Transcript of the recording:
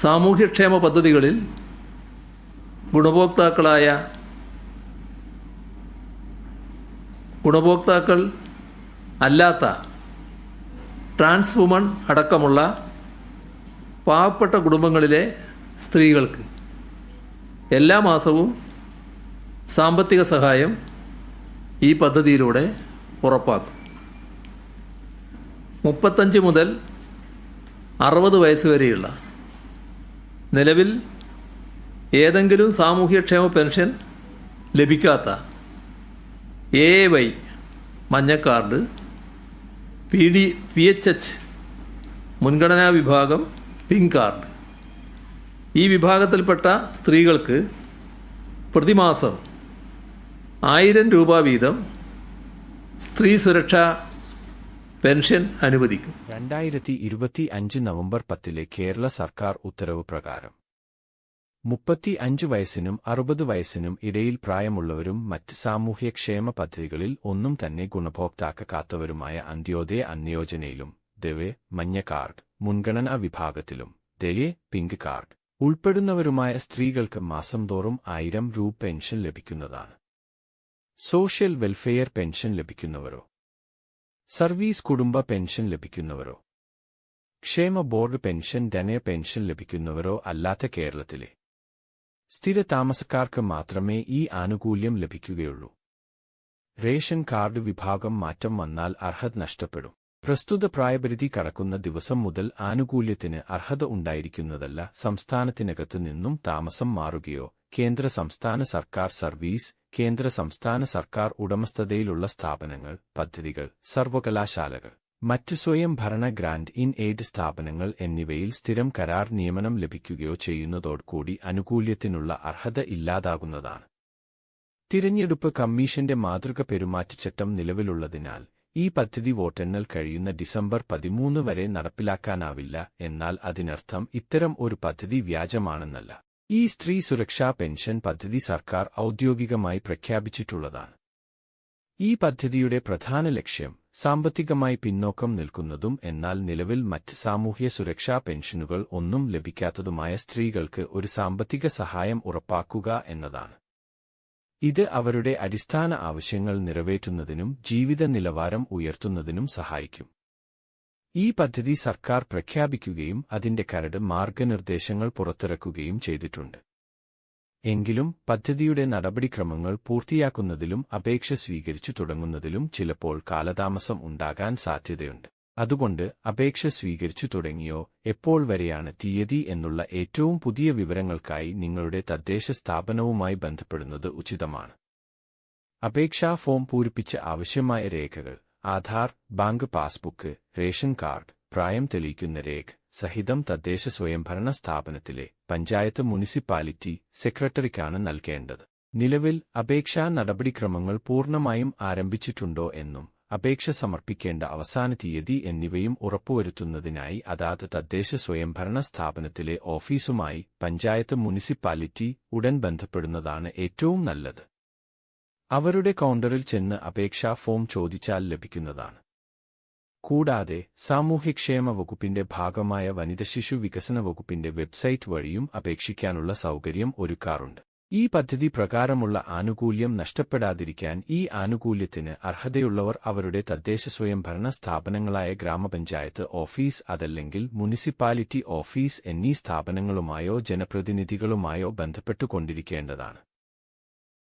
സാമൂഹ്യക്ഷേമ പദ്ധതികളിൽ ഗുണഭോക്താക്കളായ ഗുണഭോക്താക്കൾ അല്ലാത്ത ട്രാൻസ് വുമൺ അടക്കമുള്ള പാവപ്പെട്ട കുടുംബങ്ങളിലെ സ്ത്രീകൾക്ക് എല്ലാ മാസവും സാമ്പത്തിക സഹായം ഈ പദ്ധതിയിലൂടെ ഉറപ്പാക്കും. മുപ്പത്തഞ്ച് മുതൽ അറുപത് വയസ്സ് വരെയുള്ള നിലവിൽ ഏതെങ്കിലും സാമൂഹ്യക്ഷേമ പെൻഷൻ ലഭിക്കാത്ത എ വൈ മഞ്ഞ card P D P H H മുൻഗണനാ വിഭാഗം പിങ്ക് കാർഡ്. ഈ വിഭാഗത്തിൽപ്പെട്ട സ്ത്രീകൾക്ക് പ്രതിമാസം ആയിരം രൂപ വീതം സ്ത്രീ സുരക്ഷാ പെൻഷൻ അനുവദിക്കും. രണ്ടായിരത്തി ഇരുപത്തി അഞ്ച് നവംബർ പത്തിലെ കേരള സർക്കാർ ഉത്തരവ് പ്രകാരം മുപ്പത്തി അഞ്ച് വയസ്സിനും അറുപത് വയസ്സിനും ഇടയിൽ പ്രായമുള്ളവരും മറ്റ് സാമൂഹ്യക്ഷേമ പദ്ധതികളിൽ ഒന്നും തന്നെ ഗുണഭോക്താക്കാത്തവരുമായ അന്ത്യോദയ അന്യോജനയിലും ദവേ മഞ്ഞ കാർഡ് മുൻഗണനാ വിഭാഗത്തിലും ദയെ പിങ്ക് കാർഡ് ഉൾപ്പെടുന്നവരുമായ സ്ത്രീകൾക്ക് മാസം തോറും ആയിരം രൂപ പെൻഷൻ ലഭിക്കുന്നതാണ്. സോഷ്യൽ വെൽഫെയർ പെൻഷൻ ലഭിക്കുന്നവരോ? സർവീസ് കുടുംബ പെൻഷൻ ലഭിക്കുന്നവരോ? ക്ഷേമ ബോർഡ് പെൻഷൻ ധനയ പെൻഷൻ ലഭിക്കുന്നവരോ അല്ലാത്ത കേരളത്തിലെ? സ്ഥിര താമസക്കാർക്ക് മാത്രമേ ഈ ആനുകൂല്യം ലഭിക്കുകയുള്ളൂ. റേഷൻ കാർഡ് വിഭാഗം മാറ്റം വന്നാൽ അർഹത നഷ്ടപ്പെടും. പ്രസ്തുത പ്രായപരിധി കടക്കുന്ന ദിവസം മുതൽ ആനുകൂല്യത്തിന് അർഹത ഉണ്ടായിരിക്കുന്നതല്ല സംസ്ഥാനത്തിനകത്ത് നിന്നും താമസം മാറുകയോ കേന്ദ്ര സംസ്ഥാന സർക്കാർ സർവീസ് കേന്ദ്ര സംസ്ഥാന സർക്കാർ ഉടമസ്ഥതയിലുള്ള സ്ഥാപനങ്ങൾ പദ്ധതികൾ സർവകലാശാലകൾ മറ്റ് സ്വയം ഭരണ ഗ്രാന്റ് ഇൻ എയ്ഡ് സ്ഥാപനങ്ങൾ എന്നിവയിൽ സ്ഥിരം കരാർ നിയമനം ലഭിക്കുകയോ ചെയ്യുന്നതോടുകൂടി അനുകൂല്യത്തിനുള്ള അർഹത ഇല്ലാതാകുന്നതാണ്. തിരഞ്ഞെടുപ്പ് കമ്മീഷന്റെ മാതൃക പെരുമാറ്റച്ചട്ടം നിലവിലുള്ളതിനാൽ ഈ പദ്ധതി വോട്ടെണ്ണൽ കഴിയുന്ന ഡിസംബർ പതിമൂന്ന് വരെ നടപ്പിലാക്കാനാവില്ല എന്നാൽ അതിനർത്ഥം ഇത്തരം ഒരു പദ്ധതി വ്യാജമാണെന്നല്ല. ഈ സ്ത്രീ സുരക്ഷാ പെൻഷൻ പദ്ധതി സർക്കാർ ഔദ്യോഗികമായി പ്രഖ്യാപിച്ചിട്ടുള്ളതാണ്. ഈ പദ്ധതിയുടെ പ്രധാന ലക്ഷ്യം സാമ്പത്തികമായി പിന്നോക്കം നിൽക്കുന്നതും എന്നാൽ നിലവിൽ മറ്റ് സാമൂഹ്യ സുരക്ഷാ പെൻഷനുകൾ ഒന്നും ലഭിക്കാത്തതുമായ സ്ത്രീകൾക്ക് ഒരു സാമ്പത്തിക സഹായം ഉറപ്പാക്കുക എന്നതാണ്. ഇത് അവരുടെ അടിസ്ഥാന ആവശ്യങ്ങൾ നിറവേറ്റുന്നതിനും ജീവിത നിലവാരം ഉയർത്തുന്നതിനും സഹായിക്കും. ഈ പദ്ധതി സർക്കാർ പ്രഖ്യാപിക്കുകയും അതിന്റെ കരട് മാർഗനിർദ്ദേശങ്ങൾ പുറത്തിറക്കുകയും ചെയ്തിട്ടുണ്ട്. എങ്കിലും പദ്ധതിയുടെ നടപടിക്രമങ്ങൾ പൂർത്തിയാക്കുന്നതിലും അപേക്ഷ സ്വീകരിച്ചു തുടങ്ങുന്നതിലും ചിലപ്പോൾ കാലതാമസം ഉണ്ടാകാൻ സാധ്യതയുണ്ട്. അതുകൊണ്ട് അപേക്ഷ സ്വീകരിച്ചു തുടങ്ങിയോ എപ്പോൾ വരെയാണ് തീയതി എന്നുള്ള ഏറ്റവും പുതിയ വിവരങ്ങൾക്കായി നിങ്ങളുടെ തദ്ദേശ സ്ഥാപനവുമായി ബന്ധപ്പെടുന്നത് ഉചിതമാണ്. അപേക്ഷാ ഫോം പൂരിപ്പിച്ച് ആവശ്യമായ രേഖകൾ Aadhaar bank passbook ration card പ്രായം തെളിയിക്കുന്ന രേഖ സഹിതം തദ്ദേശ സ്വയംഭരണ സ്ഥാപനത്തിലെ പഞ്ചായത്ത് മുനിസിപ്പാലിറ്റി സെക്രട്ടറിക്കാണ് നൽകേണ്ടത്. നിലവിൽ അപേക്ഷാ നടപടിക്രമങ്ങൾ പൂർണമായും ആരംഭിച്ചിട്ടുണ്ടോ എന്നും അപേക്ഷ സമർപ്പിക്കേണ്ട അവസാന തീയതി എന്നിവയും ഉറപ്പുവരുത്തുന്നതിനായി അതാത് തദ്ദേശ സ്വയംഭരണ സ്ഥാപനത്തിലെ ഓഫീസുമായി പഞ്ചായത്ത് മുനിസിപ്പാലിറ്റി ഉടൻ ബന്ധപ്പെടുന്നതാണ് ഏറ്റവും നല്ലത്. അവരുടെ കൗണ്ടറിൽ ചെന്ന് അപേക്ഷാ ഫോം ചോദിച്ചാൽ ലഭിക്കുന്നതാണ്. കൂടാതെ സാമൂഹ്യക്ഷേമ വകുപ്പിന്റെ ഭാഗമായ വനിത ശിശു വികസന വകുപ്പിന്റെ വെബ്സൈറ്റ് വഴിയും അപേക്ഷിക്കാനുള്ള സൗകര്യം ഒരുക്കാറുണ്ട്. ഈ പദ്ധതി പ്രകാരമുള്ള ആനുകൂല്യം നഷ്ടപ്പെടാതിരിക്കാൻ ഈ ആനുകൂല്യത്തിന് അർഹതയുള്ളവർ അവരുടെ തദ്ദേശ സ്വയംഭരണ സ്ഥാപനങ്ങളായ ഗ്രാമപഞ്ചായത്ത് ഓഫീസ് അതല്ലെങ്കിൽ മുനിസിപ്പാലിറ്റി ഓഫീസ് എന്നീ സ്ഥാപനങ്ങളുമായോ ജനപ്രതിനിധികളുമായോ ബന്ധപ്പെട്ടുകൊണ്ടിരിക്കേണ്ടതാണ്.